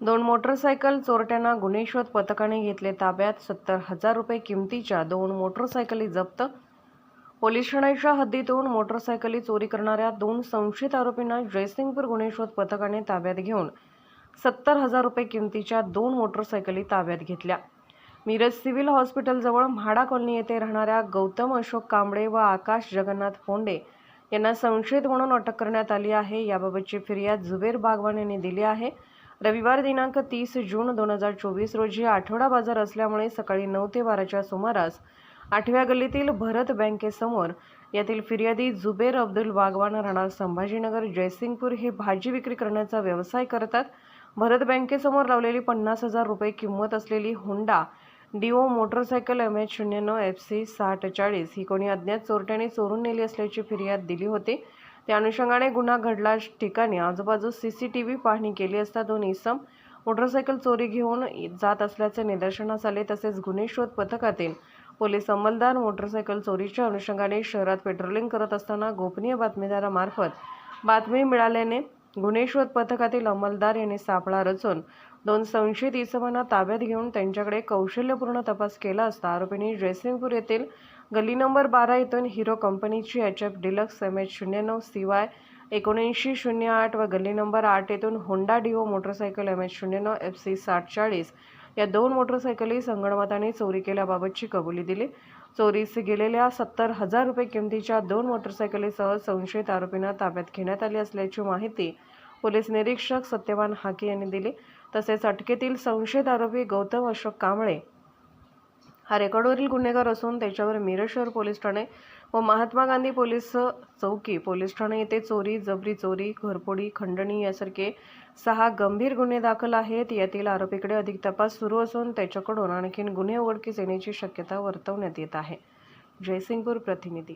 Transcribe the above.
दोन मोटरसायकल चोरट्यांना गुन्हे शोध पथकाने घेतले ताब्यात. सत्तर हजार रुपये किमतीच्या दोन मोटरसायकली जप्त. पोलीस ठाण्याच्या हद्दीतून मोटरसायकली चोरी करणाऱ्या दोन संशयित आरोपींना जयसिंगपूर गुन्हे शोध पथकाने ताब्यात घेऊन सत्तर हजार रुपये किमतीच्या दोन मोटरसायकली ताब्यात घेतल्या. मिरज सिव्हिल हॉस्पिटलजवळ म्हाडा कॉलनी येथे राहणाऱ्या गौतम अशोक कांबळे व आकाश जगन्नाथ फोंडे यांना संशयित म्हणून अटक करण्यात आली आहे. याबाबतची फिर्याद जुबेर बागवान यांनी दिली आहे. रविवार दिनांक तीस जून दोन हजार चोवीस रोजी आठवडा बाजार असल्यामुळे सकाळी नऊ ते बाराच्या सुमारास आठव्या गल्लीतील भरत बँकेसमोर यातील फिर्यादी जुबेर अब्दुल बागवान राहणार संभाजीनगर जयसिंगपूर हे भाजी विक्री करण्याचा व्यवसाय करतात. भरत बँकेसमोर लावलेली पन्नास हजार रुपये किंमत असलेली Honda Dio motorcycle M H शून्य नऊ एफ सी साठ चाळीस ही कोणी अज्ञात चोरट्याने चोरून नेली असल्याची फिर्याद दिली होती. त्या अनुषंगाने गुन्हा घडला ठिकाणी आजूबाजूस सी सी टी व्ही पाहणी केली असता दोन इसम मोटरसायकल चोरी घेऊन जात असल्याचे निदर्शनास आले तसेच गुन्हे शोध पथकातील पोलीस अंमलदार मोटरसायकल चोरीच्या अनुषंगाने शहरात पेट्रोलिंग करत असताना गोपनीय बातमीदारामार्फत बातमी मिळाल्याने गुन्हे शोध पथकातील अंमलदार यांनी सापळा रचून दोन संशयित इसमांना ताब्यात घेऊन त्यांच्याकडे कौशल्यपूर्ण तपास केला असता आरोपींनी जयसिंगपूर येथील गल्ली नंबर बारा येथून हिरो कंपनीची H F deluxe M H शून्य नऊ सीवाय एकोणऐंशी शून्य आठ व गल्ली नंबर आठ येथून Honda Dio motorcycle M H शून्य नऊ एफ सी साठ चाळीस या दोन मोटरसायकली संगणमताने चोरी केल्याबाबतची कबुली दिली. चोरीस गेलेल्या सत्तर हजार रुपये किमतीच्या दोन मोटरसायकलीसह संशयित आरोपींना ताब्यात घेण्यात आली असल्याची माहिती पोलीस निरीक्षक सत्यवान हाके यांनी दिली. तसेच अटकेतील संशयित आरोपी गौतम अशोक कांबळे हा रेकॉर्डवरील गुन्हेगार असून त्याच्यावर मिरज शहर पोलीस ठाणे व महात्मा गांधी पोलीस चौकी पोलीस ठाणे येथे चोरी जबरी चोरी घरपोडी खंडणी यासारखे सहा गंभीर गुन्हे दाखल आहेत. यातील आरोपीकडे अधिक तपास सुरू असून त्याच्याकडून आणखीन गुन्हे उघडकीस येण्याची शक्यता वर्तवण्यात येत आहे. जयसिंगपूर प्रतिनिधी